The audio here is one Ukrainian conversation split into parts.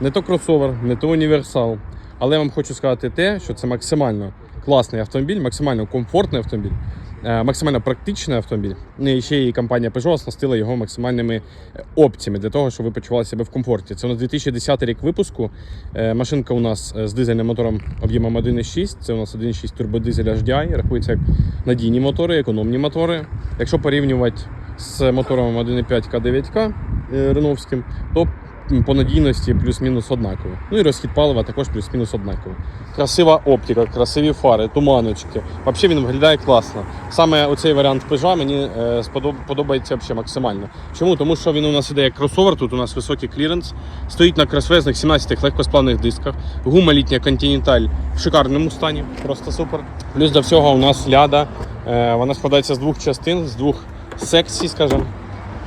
не то кросовер, не то універсал. Але я вам хочу сказати те, що це максимально класний автомобіль, максимально комфортний автомобіль, е, максимально практичний автомобіль. Ну, І ще і компанія Peugeot оснастила його максимальними е, опціями для того, щоб ви почували себе в комфорті. Це у нас 2010 рік випуску. Е, Машинка у нас з дизельним мотором об'ємом 1,6. Це у нас 1,6 турбодизель HDI. Рахується як надійні мотори, економні мотори. Якщо порівнювати з мотором 1,5 К9К е, реновським, то по надійності плюс-мінус однаково. Ну і розхід палива також плюс-мінус однаково. Красива оптика, красиві фари, туманочки. Взагалі він виглядає класно. Саме оцей варіант Peugeot мені е, подобається максимально. Чому? Тому що він у нас іде як кросовер, тут у нас високий кліренс, стоїть на кросвезних 17 легкосплавних дисках, гума літня Continental в шикарному стані, просто супер. Плюс до всього у нас ляда. Е, Вона складається з двох частин, з двох секцій, скажімо.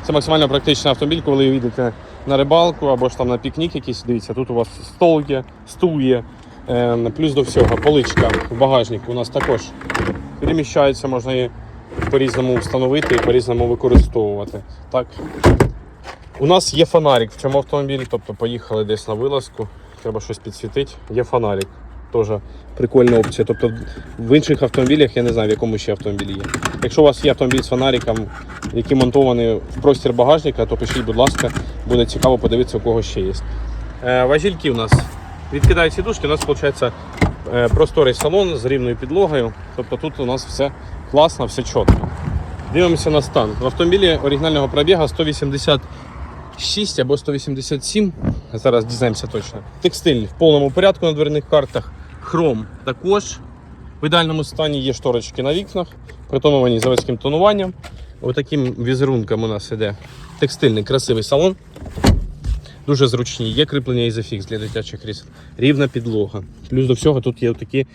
Це максимально практичний автомобіль, коли ви їдете на рибалку або ж там на пікнік якийсь. Дивіться, тут у вас стол є, стул є. Е, Плюс до всього поличка в багажнику у нас також переміщається, можна її по-різному встановити і по-різному використовувати. Так. У нас є фонарик в цьому автомобілі, тобто поїхали десь на вилазку, треба щось підсвітити. Є фонарик. Теж прикольна опція. Тобто в інших автомобілях я не знаю, в якому ще автомобілі є. Якщо у вас є автомобіль з фонариком, який монтований в простір багажника, то пишіть, будь ласка, буде цікаво подивитися, у кого ще є. Е, важільки у нас відкидають сідушки, у нас виходить е, просторий салон з рівною підлогою. Тобто тут у нас все класно, все чітко. Дивимося на стан. В автомобілі оригінального пробіга 186 або 187. Зараз дізнаємося точно. Текстиль в повному порядку на дверних картах. Хром також. В ідеальному стані є шторочки на вікнах, притоновані заводським тонуванням. Отаким візерунком у нас іде текстильний красивий салон. Дуже зручні. Є кріплення Isofix для дитячих крісел. Рівна підлога. Плюс до всього тут є такі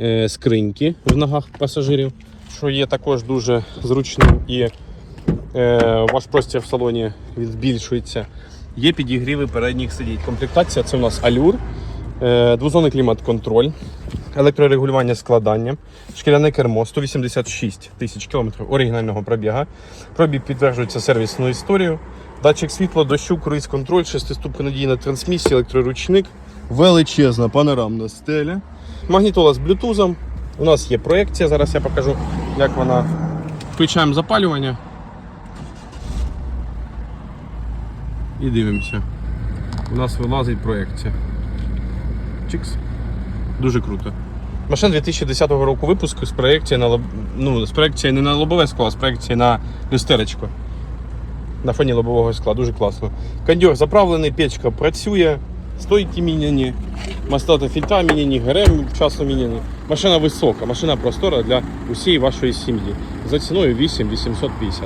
е, скриньки в ногах пасажирів, що є також дуже зручним і е, ваш простір в салоні збільшується. Є підігріви передніх сидінь. Комплектація це у нас алюр, е, двозонний клімат-контроль, електрорегулювання складання, шкіряне кермо 186 тисяч кілометрів оригінального пробіга. Пробіг підтверджується сервісною історією. Датчик світла, дощу, круїз контроль, шестиступка трансмісія, електроручник, величезна панорамна стеля. Магнітола з блютузом. У нас є проекція, зараз я покажу, як вона. Включаємо запалювання. І дивимося. У нас вилазить проекція. Чикс. Дуже круто. Машина 2010 року випуску з проекції на лоб... ну, з проекції не на лобове скло, а з проекції на люстерочку. На фоні лобового скла, дуже класно. Кондьор заправлений, печка працює, стойки міняні, масла та фільтра міняні, ГРМ вчасно міняні. Машина висока, машина простора для усієї вашої сім'ї. За ціною 8 850.